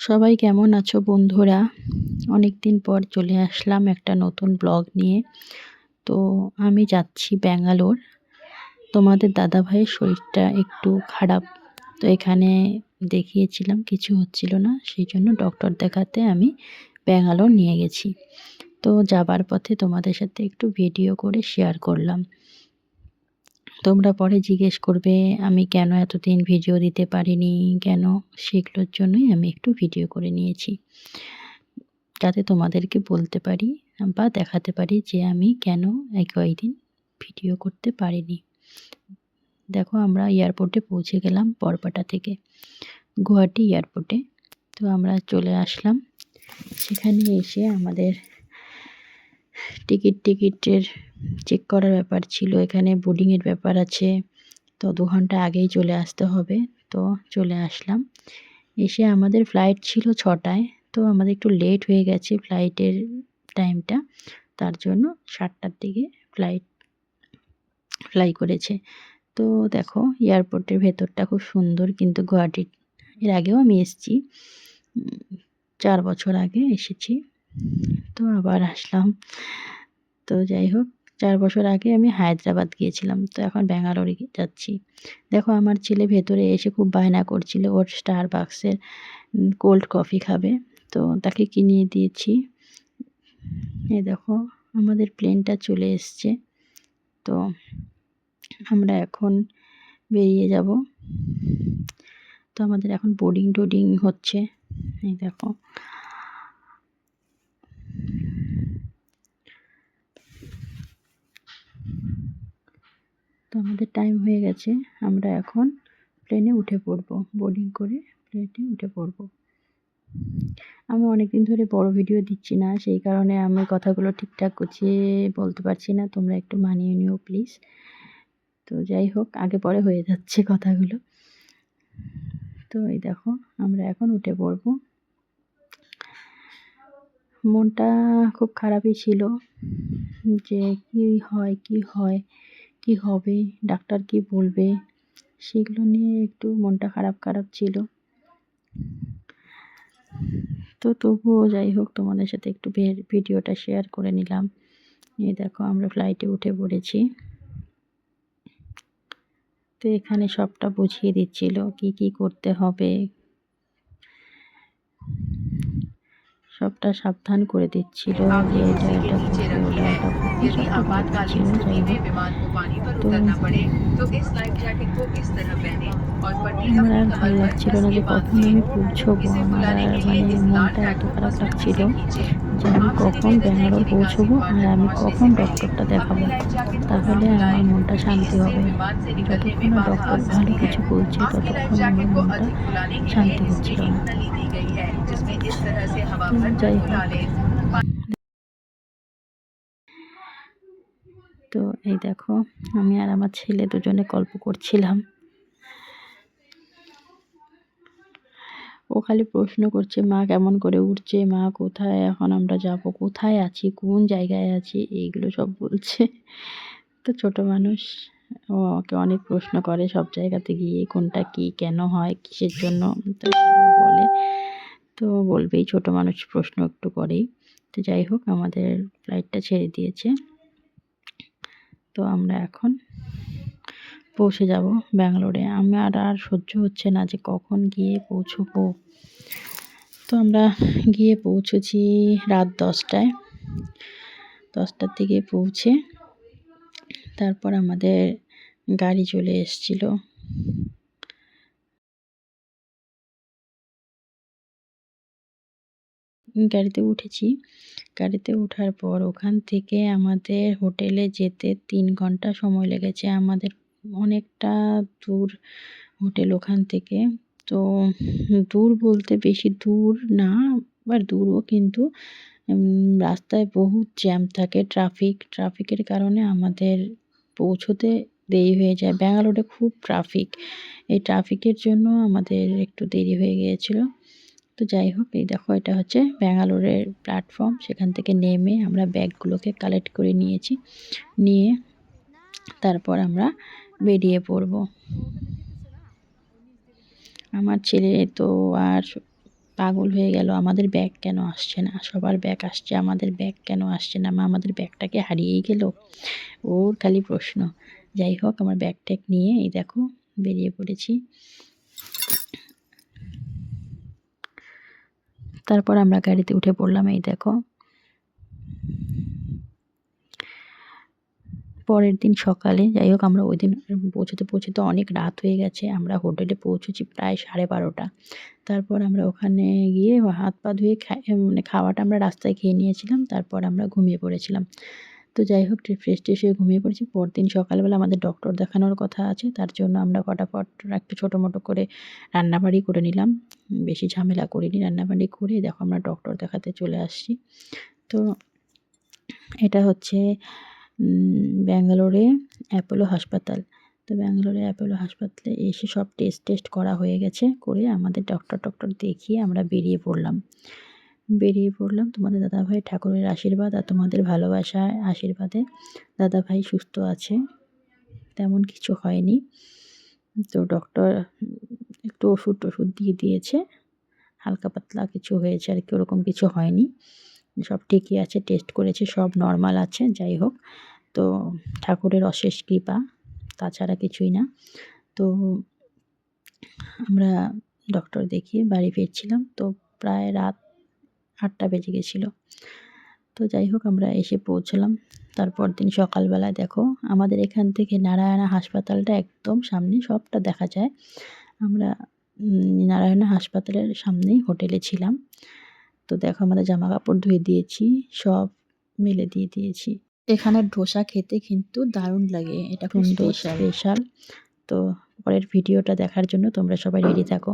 সবাই কেমন আছো বন্ধুরা? অনেক দিন পর চলে আসলাম একটা নতুন ব্লগ নিয়ে। তো আমি যাচ্ছি ব্যাঙ্গালোর। তোমাদের দাদা ভাইয়ের শরীরটা একটু খারাপ। তো এখানে দেখিয়েছিলাম, কিছু হচ্ছিল না। সেই জন্য ডক্টর দেখাতে আমি ব্যাঙ্গালোর নিয়ে গেছি। তো যাবার পথে তোমাদের সাথে একটু ভিডিও করে শেয়ার করলাম। তোমরা পরে জিজ্ঞেস করবে, আমি কেন এতদিন ভিডিও দিতে পারিনি, কেন সেগুলোর জন্যই আমি একটু ভিডিও করে নিয়েছি। যাতে তোমাদেরকে বলতে পারি বা দেখাতে পারি যে আমি কেন এক কয়েকদিন ভিডিও করতে পারিনি। দেখো আমরা এয়ারপোর্টে পৌঁছে গেলাম বরপাটা থেকে, গুয়াহাটি এয়ারপোর্টে। তো আমরা চলে আসলাম। সেখানে এসে আমাদের টিকিট টিকিটের চেক করার ব্যাপার ছিল। এখানে বোর্ডিংয়ের ব্যাপার আছে। তো দু ঘণ্টা আগেই চলে আসতে হবে। তো চলে আসলাম। এসে আমাদের ফ্লাইট ছিল ছটায়। তো আমাদের একটু লেট হয়ে গেছে ফ্লাইটের টাইমটা তার জন্য সাতটার দিকে ফ্লাইট ফ্লাই করেছে। তো দেখো এয়ারপোর্টের ভেতরটা খুব সুন্দর কিন্তু গুয়াহাটির, এর আগেও আমি এসেছি। চার বছর আগে এসেছি। তো আবার আসলাম। তো যাই হোক, চার বছর আগে আমি হায়দ্রাবাদ গিয়েছিলাম। তো এখন ব্যাঙ্গালোরে যাচ্ছি। দেখো, আমার ছেলে ভেতরে এসে খুব বায়না করছিল। ওর স্টার বাক্সের কোল্ড কফি খাবে। তো তাকে কিনিয়ে দিয়েছি। এ দেখো, আমাদের প্লেনটা চলে এসছে। তো আমরা এখন বেরিয়ে যাব। তো আমাদের এখন বোর্ডিং টোডিং হচ্ছে। এই দেখো তো আমাদের টাইম হয়ে গেছে। আমরা এখন প্লেনে উঠে পড়ব। বোর্ডিং করে প্লেনে উঠে পড়ব। আমি অনেক দিন ধরে বড় ভিডিও দিচ্ছি না, সেই কারণে আমি কথাগুলো ঠিকঠাক গুছিয়ে বলতে পারছি না। তোমরা একটু মানিয়ে নিও প্লিজ তো যাই হোক, আগে পরে হয়ে যাচ্ছে কথাগুলো। তো এই দেখো, আমরা এখন উঠে পড়ব। মনটা খুব খারাপই ছিল যে কি হয় কি হয়, কি হবে, ডাক্তার কি বলবে, সেগুলো নিয়ে একটু মনটা খারাপ খারাপ ছিল। তো তবুও যাই হোক, তোমাদের সাথে একটু ভিডিওটা শেয়ার করে নিলাম। এই দেখো, আমরা ফ্লাইটে উঠে পড়েছি। তো এখানে সবটা বুঝিয়ে দিচ্ছিল কি কি করতে হবে। সবটা সাবধান করে দিচ্ছিল যে এটা করবে আমার আর ভালো লাগছিল না যে কখন আমি পৌঁছবো আমার আর মানে মনটা এত খারাপ লাগছিল যে আমি কখন ব্যাঙ্গালোর পৌঁছবো আর আমি কখন ডক্টরটা দেখাবো। তাহলে আমার মনটা শান্তি হবে। যতক্ষণ ডক্টর ভালো কিছু বলছে ততক্ষণ আমার মনটা শান্তি হচ্ছিল না। তো এই দেখো, আমি আর আমার ছেলে দুজনে গল্প করছিলাম। ও খালি প্রশ্ন করছে, মা কেমন করে উঠছে? মা কোথায়? এখন আমরা যাব কোথায় আছি? কোন জায়গায় আছি? এইগুলো সব বলছে। তো ছোট মানুষ, ও আমাকে অনেক প্রশ্ন করে সব জায়গাতে গিয়ে, কোনটা কি? কেন হয়? কিসের জন্য? বলে তো বলবেই, ছোট মানুষ প্রশ্ন একটু করেই। তো যাই হোক, আমাদের ফ্লাইটটা ছেড়ে দিয়েছে। তো আমরা এখন পৌঁছে যাব ব্যাঙ্গালোরে। আমার আর সহ্য হচ্ছে না যে কখন গিয়ে পৌঁছবো। তো আমরা গিয়ে পৌঁছেছি রাত দশটায়। দশটার দিকে পৌঁছে তারপর আমাদের গাড়ি চলে এসছিল। গাড়িতে উঠেছি। গাড়িতে ওঠার পর ওখান থেকে আমাদের হোটেলে যেতে তিন ঘণ্টা সময় লেগেছে। আমাদের অনেকটা দূর হোটেল ওখান থেকে। তো দূর বলতে বেশি দূর না, আবার দূরও কিন্তু রাস্তায় বহুত জ্যাম থাকে ট্রাফিক। ট্রাফিকের কারণে আমাদের পৌঁছোতে দেরি হয়ে যায়। ব্যাঙ্গালোরে খুব ট্রাফিক। এই ট্রাফিকের জন্য আমাদের একটু দেরি হয়ে গিয়েছিল। তো যাই হোক, এই দেখো, এটা হচ্ছে ব্যাঙ্গালোরের প্ল্যাটফর্ম সেখান থেকে নেমে আমরা ব্যাগগুলোকে কালেক্ট করে নিয়েছি। নিয়ে তারপর আমরা বেরিয়ে পড়ব। আমার ছেলে তো আর পাগল হয়ে গেল। আমাদের ব্যাগ কেন আসছে না? সবার ব্যাগ আসছে, আমাদের ব্যাগ কেন আসছে না? মা আমাদের ব্যাগটাকে হারিয়েই গেল। ওর খালি প্রশ্ন। যাই হোক, আমার ব্যাগ ট্যাগ নিয়ে এই দেখো, বেরিয়ে পড়েছি। তারপর আমরা গাড়িতে উঠে পড়লাম, এই দেখো। পরের দিন সকালে, যাই হোক, আমরা ওই দিন পৌঁছতে পৌঁছতে অনেক রাত হয়ে গেছে। আমরা হোটেলে পৌঁছেছি প্রায় সাড়ে বারোটা। তারপর আমরা ওখানে গিয়ে হাত পা ধুয়ে মানে খাওয়াটা আমরা রাস্তায় খেয়ে নিয়েছিলাম। তারপর আমরা ঘুমিয়ে পড়েছিলাম। তো যাই হোক ফ্রেশ ট্রেশ হয়ে ঘুমিয়ে পড়েছি। পরদিন সকালবেলা আমাদের ডক্টর দেখানোর কথা আছে, তার জন্য আমরা ফটাফট একটু ছোটো মোটো করে রান্নাবাড়ি করে নিলাম। বেশি ঝামেলা করিনি, রান্নাবাড়ি করে দেখো আমরা ডক্টর দেখাতে চলে আসছি। তো এটা হচ্ছে ব্যাঙ্গালোরে অ্যাপোলো হাসপাতাল। তো ব্যাঙ্গালোরে অ্যাপোলো হাসপাতালে এসে সব টেস্ট টেস্ট করা হয়ে গেছে, করে আমাদের ডক্টর টক্টর দেখিয়ে আমরা বেরিয়ে পড়লাম। বেরিয়ে পড়লাম তোমাদের দাদাভাই ঠাকুরের আশীর্বাদ আর তোমাদের ভালোবাসায় আশীর্বাদে। দাদাভাই সুস্থ আছে, তেমন কিছু হয়নি। তো ডক্টর একটু ওষুধ টষুধ দিয়ে দিয়েছে, হালকা পাতলা কিছু হয়েছে আর কি, ওরকম কিছু হয়নি। সব ঠিকই আছে টেস্ট করেছে, সব নর্মাল আছে, যাই হোক। তো ঠাকুরের অশেষ কৃপা, তাছাড়া কিছুই না। তো আমরা ডক্টর দেখিয়ে বাড়ি ফিরছিলাম। তো প্রায় রাত আটটা বেজে গেছিল। তো যাই হোক আমরা এসে পৌঁছলাম। তারপর দিন সকালবেলায় দেখো আমাদের এখান থেকে নারায়ণা হাসপাতালটা একদম সামনে সবটা দেখা যায়। আমরা নারায়ণা হাসপাতালের সামনেই হোটেলে ছিলাম। তো দেখো আমাদের জামা কাপড় ধুয়ে দিয়েছি সব মেলে দিয়ে দিয়েছি। এখানে ধোসা খেতে কিন্তু দারুণ লাগে এটা খুব স্পেশাল তো পরের ভিডিওটা দেখার জন্য তোমরা সবাই রেডি থাকো।